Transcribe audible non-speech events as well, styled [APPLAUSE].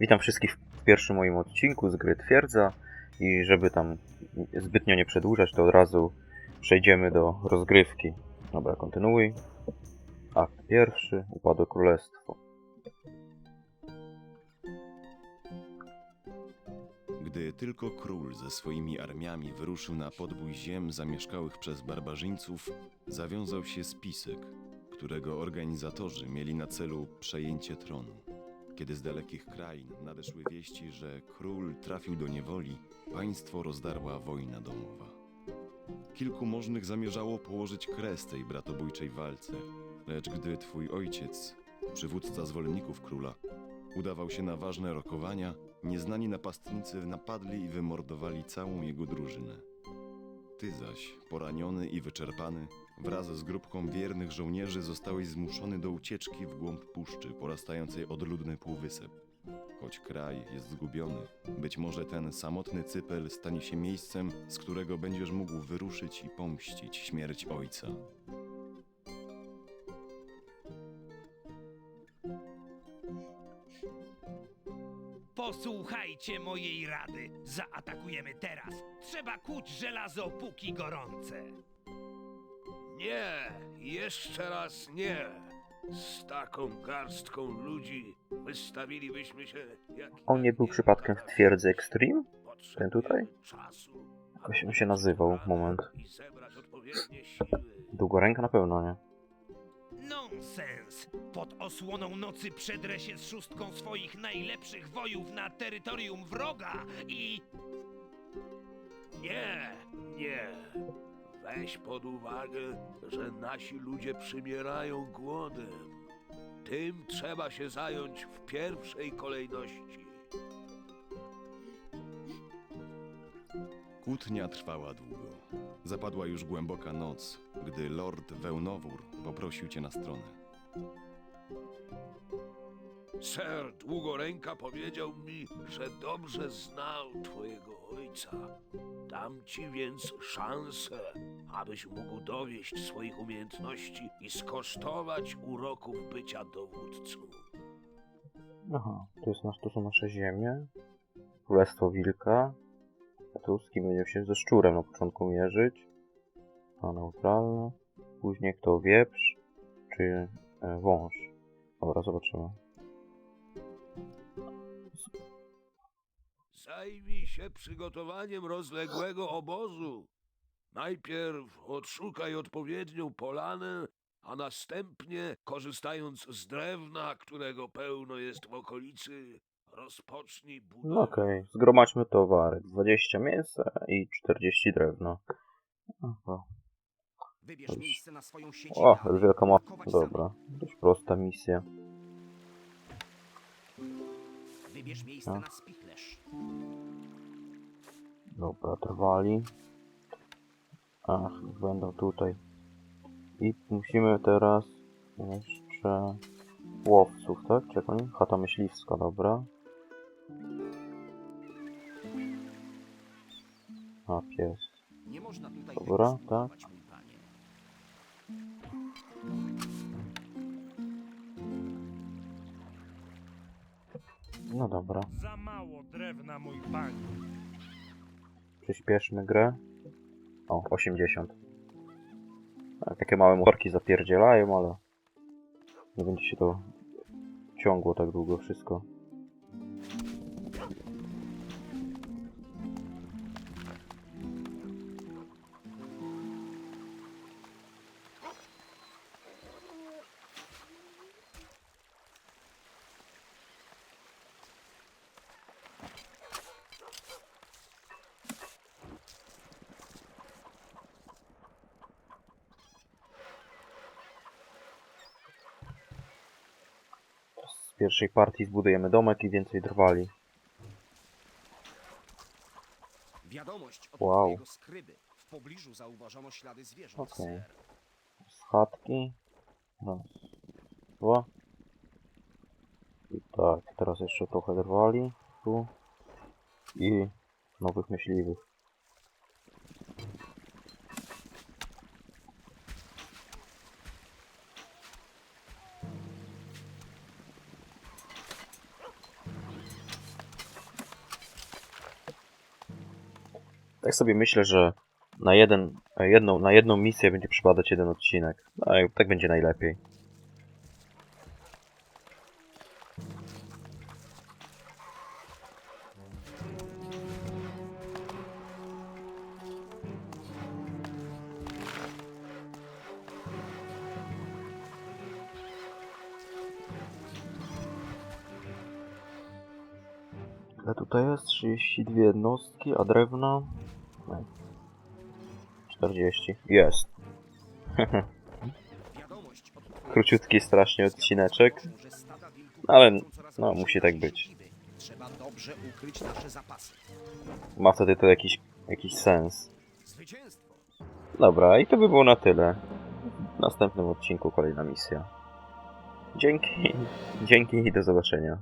Witam wszystkich w pierwszym moim odcinku z gry Twierdza i żeby tam zbytnio nie przedłużać, to od razu przejdziemy do rozgrywki. Dobra, kontynuuj. Akt pierwszy, Upadłe Królestwo. Gdy tylko król ze swoimi armiami wyruszył na podbój ziem zamieszkałych przez barbarzyńców, zawiązał się spisek, którego organizatorzy mieli na celu przejęcie tronu. Kiedy z dalekich krain nadeszły wieści, że król trafił do niewoli, państwo rozdarła wojna domowa. Kilku możnych zamierzało położyć kres tej bratobójczej walce, lecz gdy twój ojciec, przywódca zwolenników króla, udawał się na ważne rokowania, nieznani napastnicy napadli i wymordowali całą jego drużynę. Ty zaś, poraniony i wyczerpany, wraz z grupką wiernych żołnierzy zostałeś zmuszony do ucieczki w głąb puszczy porastającej odludny półwysep. Choć kraj jest zgubiony, być może ten samotny cypel stanie się miejscem, z którego będziesz mógł wyruszyć i pomścić śmierć ojca. Posłuchajcie mojej rady. Zaatakujemy teraz. Trzeba kuć żelazo póki gorące. Nie, jeszcze raz nie. Z taką garstką ludzi wystawilibyśmy się jak... On nie był przypadkiem w Twierdzy Extreme? Ten tutaj? Czasu, Jak się- się nazywał? Moment. I zebrać odpowiednie siły. Długoręka na pewno, nie? Pod osłoną nocy przedrę się z szóstką swoich najlepszych wojów na terytorium wroga i... Nie, nie. Weź pod uwagę, że nasi ludzie przymierają głodem. Tym trzeba się zająć w pierwszej kolejności. Kłótnia trwała długo. Zapadła już głęboka noc, gdy lord Wełnowór poprosił cię na stronę. Ser Długoręka powiedział mi, że dobrze znał twojego ojca. Dam ci więc szansę, abyś mógł dowieść swoich umiejętności i skosztować uroków bycia dowódcą. Aha, to, jest nasz, to są nasze ziemie. Królestwo Wilka. Kim będziemy się ze szczurem na początku mierzyć. A neutralne. Później kto wieprz, czy e, wąż. Dobra, zobaczymy. Zajmij się przygotowaniem rozległego obozu. Najpierw odszukaj odpowiednią polanę, a następnie, korzystając z drewna, którego pełno jest w okolicy, rozpocznij budowę. No okej, zgromadźmy towary. 20 mięsa i 40 drewna. Aha. Wybierz Już. miejsce na swoją sieć. O, wielka mapa. Dobra, dość prosta misja. Wybierz miejsce No. na Dobra, trwali. Ach, będą tutaj. I musimy teraz jeszcze łowców, tak? Czekaj, chata myśliwska, dobra. A, pies. Dobra, tego No dobra. Za mało drewna, mój panie. Przyspieszmy grę. O, 80. A, takie małe motorki zapierdzielają, ale nie będzie się to ciągło tak długo wszystko. Z pierwszej partii zbudujemy domek i więcej drwali. Wiadomość od Wow. twojego skryby. W pobliżu zauważono ślady zwierząt, Okej. z chatki. Raz, dwa. I tak, teraz jeszcze trochę drwali. Tu. I nowych myśliwych. Tak sobie myślę, że na, jeden, jedną, na jedną misję będzie przypadać jeden odcinek. No, tak będzie najlepiej. Tutaj jest? 32 jednostki, a drewna? Nie. 40. Jest. [LAUGHS] Króciutki strasznie odcineczek. wilków Ale, no, musi tak być. Trzeba dobrze ukryć nasze zapasy. Ma wtedy to jakiś, jakiś sens. Dobra, i to by było na tyle. W następnym odcinku kolejna misja. Dzięki. [LAUGHS] Dzięki i do zobaczenia.